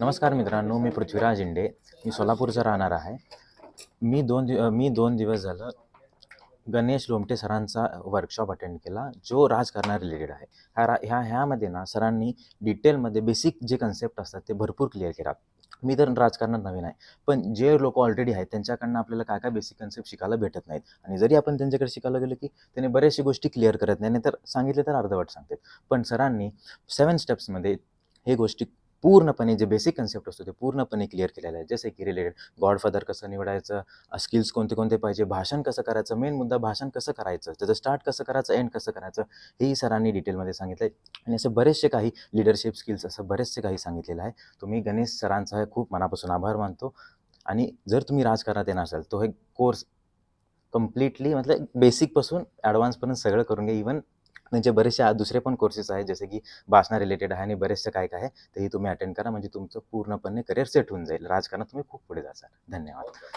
नमस्कार मित्रांनो मी पृथ्वीराज इंडे. मी सोलापूरचा राहणार आहे. मी दोन दि मी दोन दिवस झालं गणेश लोमटे सरांचा वर्कशॉप अटेंड केला जो राजकारणा रिलेटेड आहे. ह्या रा ह्या ह्यामध्ये ना सरांनी डिटेलमध्ये बेसिक जे कन्सेप्ट असतात ते भरपूर क्लिअर केला. मी तर राजकारणात नवीन आहे पण जे लोक ऑलरेडी आहेत त्यांच्याकडनं आपल्याला काय काय बेसिक कन्सेप्ट शिकायला भेटत नाहीत. आणि जरी आपण त्यांच्याकडे शिकायला गेलो की त्यांनी बऱ्याचशा गोष्टी क्लिअर करत नाही. तर सांगितले तर अर्धवट सांगतात. पण सरांनी सेवन स्टेप्समध्ये हे गोष्टी पूर्णपणे जे बेसिक कन्सेप्ट असतो ते पूर्णपणे क्लिअर केलेलं आहे. जसे की रिलेटेड गॉडफादर कसं निवडायचं स्किल्स कोणते कोणते पाहिजे भाषण कसं करायचं मेन मुद्दा भाषण कसं करायचं त्याचं स्टार्ट कसं करायचं एंड कसं करायचं हेही सरांनी डिटेलमध्ये सांगितलं आहे आणि असे बरेचसे काही लिडरशिप स्किल्स असं बरेचसे काही सांगितलेलं आहे. तुम्ही गणेश सरांचा हे खूप मनापासून आभार मानतो. आणि जर तुम्ही राजकारणात येणार असाल तो हे कोर्स कम्प्लिटली मतलब बेसिकपासून ॲडव्हान्सपर्यंत सगळं करून घ्या. इवन त्यांचे बरेचसे दुसरे पण कोर्सेस आहेत जसे की भाषणा रिलेटेड आहे आणि बरेचसे काय काय आहे तेही तुम्ही अटेंड करा म्हणजे तुमचं पूर्णपणे करिअर सेट होऊन जाईल. राजकारणात तुम्ही खूप पुढे जासाल. धन्यवाद.